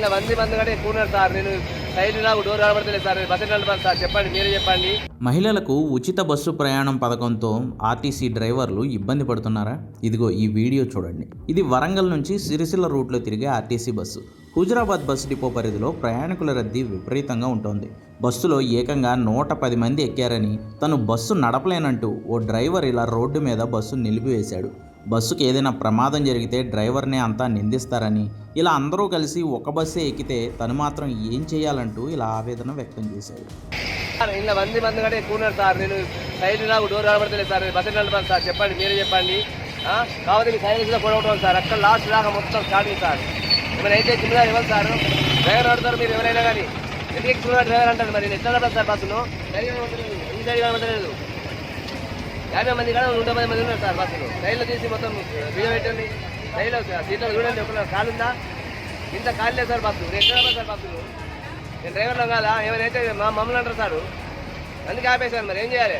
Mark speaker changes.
Speaker 1: ఇలా మంది మంది కంటే ఎక్కువ ఉన్నారు సార్. నేను సైడ్ నాకు డోర్ కనబడతలేదు సార్. Bus sir. చెప్పండి మీరే చెప్పండి.
Speaker 2: మహిళలకు ఉచిత బస్సు ప్రయాణం పథకంతో ఆర్టీసీ డ్రైవర్లు ఇబ్బంది పడుతున్నారా? ఇదిగో ఈ వీడియో చూడండి. ఇది వరంగల్ నుంచి సిరిసిల్ల రూట్లో తిరిగే RTC bus. Huzurabad bus depot పరిధిలో ప్రయాణికుల రద్దీ విపరీతంగా ఉంటుంది. బస్సులో ఏకంగా నూట పది మంది ఎక్కారని తను బస్సు నడపలేనంటూ ఓ డ్రైవర్ ఇలా రోడ్డు మీద బస్సు నిలిపివేశాడు. బస్సుకి ఏదైనా ప్రమాదం జరిగితే డ్రైవర్నే అంతా నిందిస్తారని. ఇలా అందరూ కలిసి ఒక బస్సే ఎక్కితే తను మాత్రం ఏం చేయాలంటూ ఇలా ఆవేదన వ్యక్తం చేశారు
Speaker 1: సార్ ఇలా మంది మంది కంటే ఎక్కువ ఉన్నారు సార్. నేను సైడ్ నాకు డోర్ కనబడతలేదు సార్. బస్సు నడపాలి సార్. చెప్పండి మీరే చెప్పండి. కాబట్టి కాకపోతే మీ సైడ్ కూడా కొనవటం సార్. అక్కడ లాస్ట్ దాకా మొత్తం స్టార్టింగ్ సార్. ఏమైనా అయితే కింద ఇవ్వాలి సార్. డ్రైవర్ ఆడతారు మీరు ఎవరైనా కానీ. ఎందుకు ఎక్కువ డ్రైవర్ అంటారు మరి? నేను ఎట్లా సార్ బస్సును? ఈ సైడ్ కనబడలేదు యాభై మంది కానీ నూట పది మంది ఉన్నారు సార్ బస్సులు. రైల్లో తీసి మొత్తం బియ్యం పెట్టండి. రైల్లో సీట్లో చూడండి ఒక కాలు ఉందా ఇంత ఖాళీ లేదు సార్ బస్సు. ఎక్కడ సార్ బస్సులు. నేను డ్రైవర్లో కాదా? ఏమైనా అయితే మా మమ్మల్ని అంటారు సార్. అందుకే ఆపేశారు మరి. ఏం చేయాలి?